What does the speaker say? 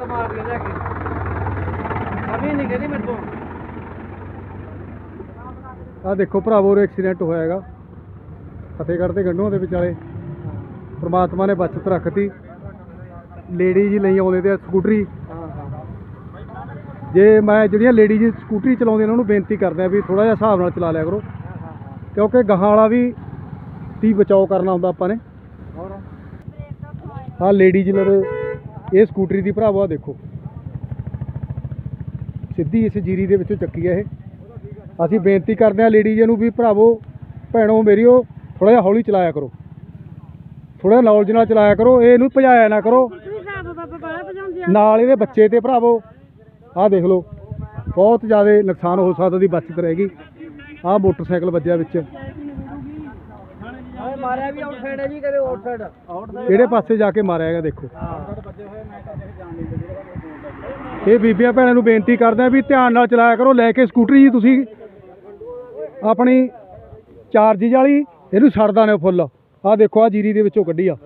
ਮਾਰ ਦਿਆ ਜਾ ਕੇ। ਅਭੀ ਨਹੀਂ ਕਹਿੰਦੀ ਮੇਰੇ ਤੋਂ। ਆ ਦੇਖੋ ਭਰਾਵੋ ਐਕਸੀਡੈਂਟ ਹੋਇਆ ਹੈਗਾ। ਫਤਿਹਗੜ੍ਹ ਤੇ ਗੰਡੂਆਂ ਦੇ ਵਿਚਾਲੇ। ਪ੍ਰਮਾਤਮਾ ਨੇ ਬਚਤ ਰੱਖਤੀ। ਲੇਡੀ ਜੀ ਲਈ ਆਉਂਦੇ ਤੇ ਸਕੂਟਰੀ। ਜੇ ਮੈਂ ਜਿਹੜੀਆਂ ਲੇਡੀ ਜੀ ਸਕੂਟਰੀ ਚਲਾਉਂਦੇ ਉਹਨਾਂ ਨੂੰ ਬੇਨਤੀ ਕਰਦੇ ਆ ਵੀ ਥੋੜਾ ਜਿਹਾ ਹਿਸਾਬ ਨਾਲ ਚਲਾ ਲਿਆ ਕਰੋ। ਕਿਉਂਕਿ ਗਾਹਾਂ ਵਾਲਾ ਵੀ ਤੀ ਬਚਾਓ ਕਰਨਾ ਹੁੰਦਾ ਆਪਾਂ ਨੇ। ਆਹ ਲੇਡੀ ਜਿਲਰ ਇਹ ਸਕੂਟਰੀ ਦੀ ਭਰਾਵੋ ਆ ਦੇਖੋ। ਸਿੱਧੀ ਇਸ ਜੀਰੀ ਦੇ ਵਿੱਚੋਂ ਚੱਕੀ ਹੈ ਇਹ। ਅਸੀਂ ਬੇਨਤੀ ਕਰਦੇ ਹਾਂ ਲੇਡੀ ਜੀ ਨੂੰ ਵੀ ਭਰਾਵੋ ਭੈਣੋ ਮੇਰੀਓ ਥੋੜਾ ਜਿਹਾ ਹੌਲੀ ਚਲਾਇਆ ਕਰੋ। ਥੋੜਾ ਨੌਲੇਜ ਨਾਲ ਚਲਾਇਆ ਕਰੋ ਇਹ ਇਹਨੂੰ ਭਜਾਇਆ ਨਾ ਕਰੋ। ਨਾਲ ਇਹਦੇ ਬੱਚੇ ਤੇ ਭਰਾਵੋ ਆਹ ਦੇਖ ਲਓ ਬਹੁਤ ਜ਼ਿਆਦਾ ਨੁਕਸਾਨ ਹੋ ਸਕਦਾ ਦੀ ਬਚਤ ਰਹੇਗੀ। ਆਹ ਮੋਟਰਸਾਈਕਲ ਵੱਜਿਆ ਵਿੱਚ। ਮਾਰਿਆ ਵੀ ਆਊਟ ਸਾਈਡ ਹੈ ਜੀ ਕਦੇ ਆਊਟ ਸਾਈਡ ਆਊਟ ਕਿਹੜੇ ਪਾਸੇ ਜਾ ਕੇ ਮਾਰਿਆ ਹੈਗਾ ਦੇਖੋ। ਇਹ ਬੀਬੀਆਂ ਭੈਣਾਂ ਨੂੰ ਬੇਨਤੀ ਕਰਦੇ ਆ ਵੀ ਧਿਆਨ ਨਾਲ ਚਲਾਇਆ ਕਰੋ, ਲੈ ਕੇ ਸਕੂਟਰੀ ਜੀ ਤੁਸੀਂ। ਆਪਣੀ ਚਾਰਜਿਜ ਵਾਲੀ, ਇਹਨੂੰ ਛੱਡਦਾ ਨੇ ਫੁੱਲ। ਆਹ ਦੇਖੋ ਆ ਜੀਰੀ ਦੇ ਵਿੱਚੋਂ ਕੱਢੀ ਆ।